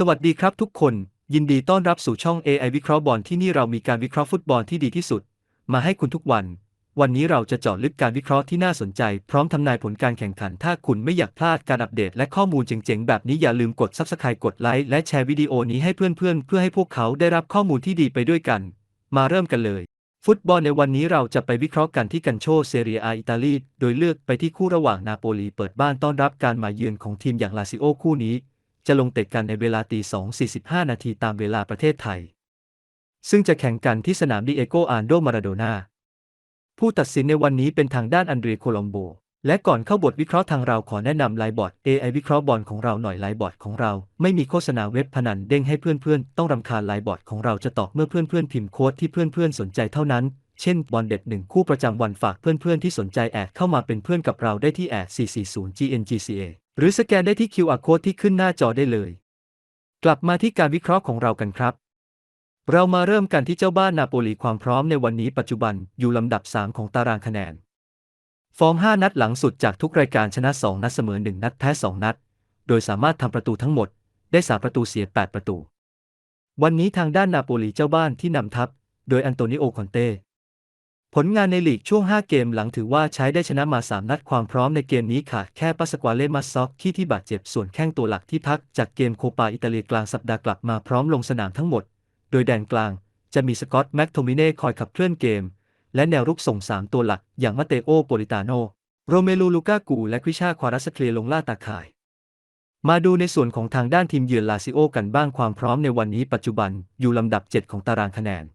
สวัสดีครับทุกคน ยินดีต้อนรับสู่ช่อง AI วิเคราะห์บอลที่นี่เรามีการวิเคราะห์ฟุตบอลที่ดีที่สุด มาให้คุณทุกวัน วันนี้เราจะเจาะลึกการวิเคราะห์ที่น่าสนใจ พร้อมทำนายผลการแข่งขัน ถ้าคุณไม่อยากพลาดการอัปเดตและข้อมูลเจ๋งๆ แบบนี้อย่าลืมกด Subscribe กดไลค์และแชร์วิดีโอนี้ให้เพื่อนๆ เพื่อให้พวกเขาได้รับข้อมูลที่ดีไปด้วยกัน มาเริ่มกันเลย ฟุตบอลในวันนี้เราจะไปวิเคราะห์กันที่กันโชเซเรียอาอิตาลีโดยเลือกไปที่คู่ระหว่างนาโปลีเปิดบ้านต้อนรับการมาเยือนของทีมอย่างลาซิโอคู่นี้ จะลงเตะกันในเวลาตี2.45 นาทีตามเวลาประเทศไทย ซึ่งจะแข่งกันที่สนามดิเอโกอาร์โดมาราโดนาผู้ตัดสินในวันนี้เป็นทางด้านอันเดรโคลอมโบ และก่อนเข้าบทวิเคราะห์ทางเราขอแนะนำไลน์บอร์ด AI วิเคราะห์บอลของเราหน่อยไลน์บอร์ดของเรา ไม่มีโฆษณาเว็บพนันเด้งให้เพื่อนๆ ต้องรำคาญไลน์บอร์ดของเราจะตอบเมื่อเพื่อนๆ พิมพ์โค้ดที่เพื่อนๆ สนใจเท่านั้น เช่นบอลเด็ดหนึ่งคู่ประจำวันฝากเพื่อนๆ ที่สนใจแอดเข้ามาเป็นเพื่อนกับเราได้ที่แอด440 GNGCA หรือสแกนได้ที่ QR code ที่ขึ้นหน้าจอได้เลย กลับมาที่การวิเคราะห์ของเรากันครับ เรามาเริ่มกันที่เจ้าบ้านนาโปลีความพร้อมในวันนี้ปัจจุบันอยู่ลำดับ 3 ของตารางคะแนน ฟอร์ม 5 นัดหลังสุดจากทุกรายการชนะ 2 นัดเสมอ 1 นัดแพ้ 2 นัด โดยสามารถทำประตูทั้งหมด ได้3ประตูเสีย 8 ประตู วันนี้ทางด้านนาโปลีเจ้าบ้านที่นำทัพ โดยอันโตนิโอคอนเต้ ผลงานในลีกช่วง 5 เกมหลังถือว่าใช้ได้ชนะมา 3 นัดความพร้อมในเกมนี้ขาดแค่ปัสกวาเลมาซอกที่ที่บาดเจ็บส่วนแข้งตัวหลักที่พักจากเกมโคปาอิตาเลียกลางสัปดาห์กลับมาพร้อมลงสนามทั้งหมด โดยแดนกลางจะมีสกอตต์แม็กโทมิเน่คอยขับเคลื่อนเกม และแนวรุกส่ง 3 ตัวหลักอย่างมาเตโอโปลิตาโน โรเมลูลูกากูและควิชาควารัสเคลียลงล่าตาข่าย มาดูในส่วนของทางด้านทีมเยือนลาซิโอกันบ้างความพร้อมในวันนี้ปัจจุบันอยู่ลำดับ 7 ของตารางคะแนน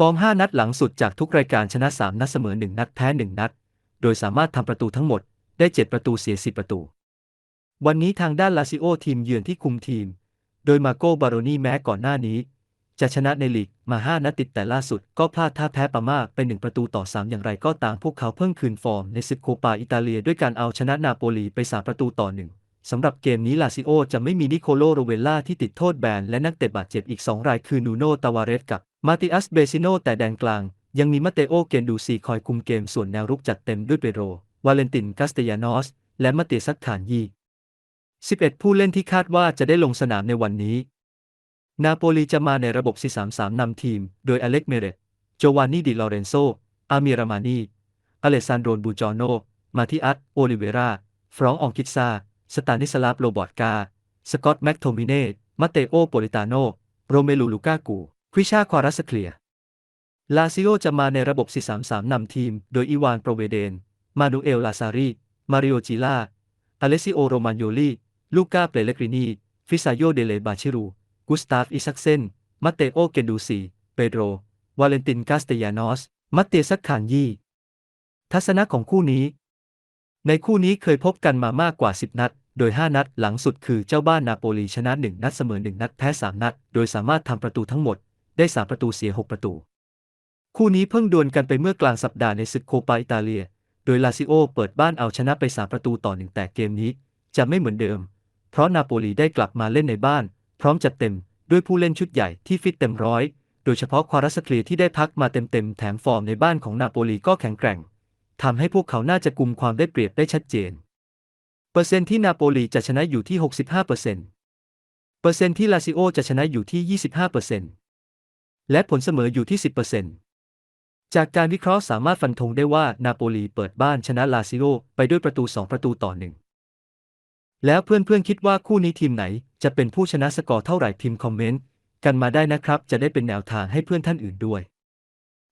ฟอร์ม 5 นัดหลังสุดจากทุกรายการชนะ 3 นัดเสมอ 1 นัดแพ้ 1 นัด โดยสามารถทำประตูทั้งหมดได้ 7 ประตูเสีย 10 ประตู วันนี้ทางด้านลาซิโอทีมเยือนที่คุมทีม โดยมาโกบารอนีแม้ก่อนหน้านี้ จะชนะในลีกมา 5 นัดติดแต่ล่าสุดก็พลาดท่าแพ้ปามาไป 1 ประตูต่อ 3 อย่างไรก็ตามพวกเขาเพิ่งคืนฟอร์มในศึกโคปาอิตาเลียด้วยการเอาชนะนาโปลีไป 3 ประตูต่อ 1 สำหรับเกมนี้ลาซิโอจะไม่มีนิโคโลโรเวลล่าที่ติดโทษแบนและนักเตะบาดเจ็บอีก 2 รายคือนูโนตาวาเรสกับมาติอัสเบซิโนแต่แดนกลาง ยังมีมาเตโอเกนดูซีคอยคุมเกมส่วนแนวรุกจัดเต็มด้วยเปโร วาเลนตินกาสเตยานอส และมาเตซักขานยี 11 ผู้เล่นที่คาดว่าจะได้ลงสนามในวันนี้ นาโปลีจะมาในระบบ 4-3-3 นำทีม โดยอเล็กเมเรตโจวานนีดิลอเรนโซ อามิรามานีอเลซานโดรบูจอโน มาทิอัสโอลิเวรา ฟรองอองคิซา สตานิสลาฟโรบอตกา สกอตแม็กโทมิเน่มาเตโอโปลิตาโน โรเมลูลูกากูควิชาควารัสเคลีย ลาซิโอจะมาในระบบ 4-3-3 นำทีม โดยอีวานโปรเวเดน มานูเอลลาซารี มาริโอจิล่าอเลซิโอโรมานโยลี ลูกาเปเลกรินี ฟิซาโยเดเลบาชิรู กุสตาฟอิซักเซน มาเตโอเกนดูซี เปโดร วาเลนตินกาสเตยานอส มาเตซักขานยีทัศนะของคู่นี้ ในคู่นี้เคยพบกันมามากกว่า 10 นัด โดย 5 นัดหลังสุดคือเจ้าบ้านนาโปลีชนะ 1 นัดเสมอ 1 นัดแพ้ 3 นัด โดยสามารถทำประตูทั้งหมด ได้ 3 ประตูเสีย 6 ประตู คู่นี้เพิ่งดวลกันไปเมื่อกลางสัปดาห์ในศึกโคปาอิตาเลีย โดยลาซิโอเปิดบ้านเอาชนะไป 3 ประตูต่อหนึ่งแต่เกมนี้ จะไม่เหมือนเดิม เพราะนาโปลีได้กลับมาเล่นในบ้าน พร้อมจัดเต็มด้วยผู้เล่นชุดใหญ่ที่ฟิตเต็มร้อย โดยเฉพาะควารัสเคลียที่ได้พักมาเต็มๆแถมฟอร์มในบ้านของนาโปลีก็แข็งแกร่ง ทำให้พวกเขาน่าจะกุมความได้เปรียบได้ชัดเจน เปอร์เซ็นต์ที่นาโปลีจะชนะอยู่ที่ 65%เปอร์เซ็นต์เปอร์เซ็นต์ที่ลาซิโอจะชนะอยู่ที่ 25%และผลเสมออยู่ที่ 10%จากการวิเคราะห์สามารถฟันธงได้ว่านาโปลีเปิดบ้านชนะลาซิโอไปด้วยประตู 2 ประตูต่อหนึ่งแล้วเพื่อนๆคิดว่าคู่นี้ทีมไหนจะเป็นผู้ชนะสกอร์เท่าไหร่พิมพ์คอมเมนต์กันมาได้นะครับ จะได้เป็นแนวทางให้เพื่อนท่านอื่นด้วย